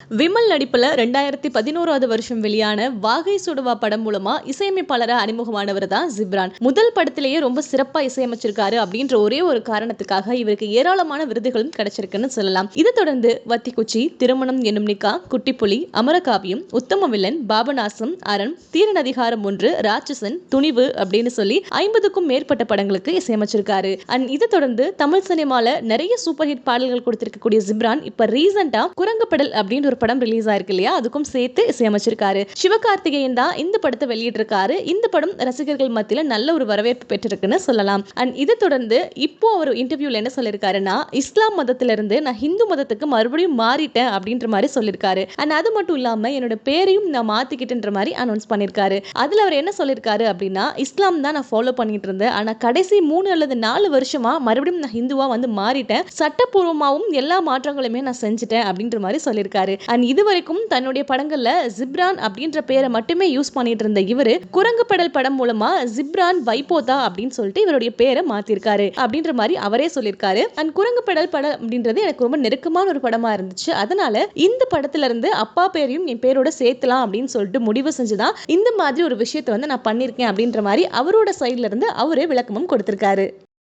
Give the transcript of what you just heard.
விமல் நடிப்பில் ரெண்டாயிரத்தி பதினோராவது வருஷம் வெளியான வாகை சுடுவா படம் மூலமா இசையமைப்பாளராக அறிமுகமானவர் தான் ஜிப்ரான். முதல் படத்திலேயே ரொம்ப சிறப்பா இசையமைச்சிருக்காரு அப்படின்ற ஒரே ஒரு காரணத்துக்காக இவருக்கு ஏராளமான விருதுகளும் கிடைச்சிருக்குன்னு சொல்லலாம். இதை தொடர்ந்து வத்திக்குச்சி திருமணம் என்னும் நிக்கா குட்டிப்புலி அமரகாவியம் உத்தம வில்லன் பாபநாசம் அரண் தீரன் அதிகாரம் ஒன்று ராட்சசன் துணிவு அப்படின்னு சொல்லி ஐம்பதுக்கும் மேற்பட்ட படங்களுக்கு இசையமைச்சிருக்காரு. அண்ட் இதை தொடர்ந்து தமிழ் சினிமால நிறைய சூப்பர் ஹிட் பாடல்கள் கொடுத்திருக்கக்கூடிய ஜிப்ரான் இப்ப ரீசெண்டா குரங்குப்படல் அப்படின்னு ஒரு படம் ரிலீஸ் ஆயிருக்கு இல்லையா? அதுக்கும் சேர்த்து இசையமைச்சிருக்காரு சிவகார்த்திகேயன் தான் இந்த படத்தை வெளியிட்டிருக்காரு. இந்த படம் ரசிகர்கள் மத்தியில நல்ல ஒரு வரவேற்பு பெற்றிருக்குன்னு சொல்லலாம். அண்ட் இதை தொடர்ந்து இப்போ அவர் இன்டர்வியூல என்ன சொல்லியிருக்காருன்னா இஸ்லாம் மதத்திலிருந்து நான் ஹிந்து மதத்துக்கு மறுபடியும் மாறிட்டேன் அப்படின்ற மாதிரி சொல்லியிருக்காரு அண்ட் அது மட்டும் இல்லாம என்னோட பேரையும் நான் மாத்திக்கிட்டுன்ற மாதிரி அனௌன்ஸ் பண்ணியிருக்காரு அதுல அவர் என்ன சொல்லியிருக்காரு அப்படின்னா இஸ்லாம் தான் நான் ஃபாலோ பண்ணிட்டு இருந்தேன் ஆனா கடைசி மூணு அல்லது நாலு வருஷமா மறுபடியும் நான் ஹிந்துவா வந்து மாறிட்டேன். சட்டப்பூர்வமாகவும் எல்லா மாற்றங்களுமே நான் செஞ்சுட்டேன் அப்படின்ற மாதிரி சொல்லியிருக்காரு அண்ட் இது வரைக்கும் தன்னுடைய படங்கள்ல ஜிப்ரான் அப்படின்ற பேரை மட்டுமே யூஸ் பண்ணிட்டு இருந்த இவரு குரங்கு படல் படம் மூலமா ஜிப்ரான் வைப்போதா அப்படின்னு சொல்லிட்டு இவருடைய பேரை மாத்திருக்காரு அப்படின்ற மாதிரி அவரே சொல்லியிருக்காரு அண்ட் குரங்கு படல் படம் அப்படின்றது எனக்கு ரொம்ப நெருக்கமான ஒரு படமா இருந்துச்சு. அதனால இந்த படத்துல இருந்து அப்பா பேரையும் என் பேரோட சேர்த்தலாம் அப்படின்னு சொல்லிட்டு முடிவு செஞ்சுதான் இந்த மாதிரி ஒரு விஷயத்தை வந்து நான் பண்ணியிருக்கேன் அப்படின்ற மாதிரி அவரோட சைட்ல இருந்து அவரே விளக்கமும் கொடுத்திருக்காரு.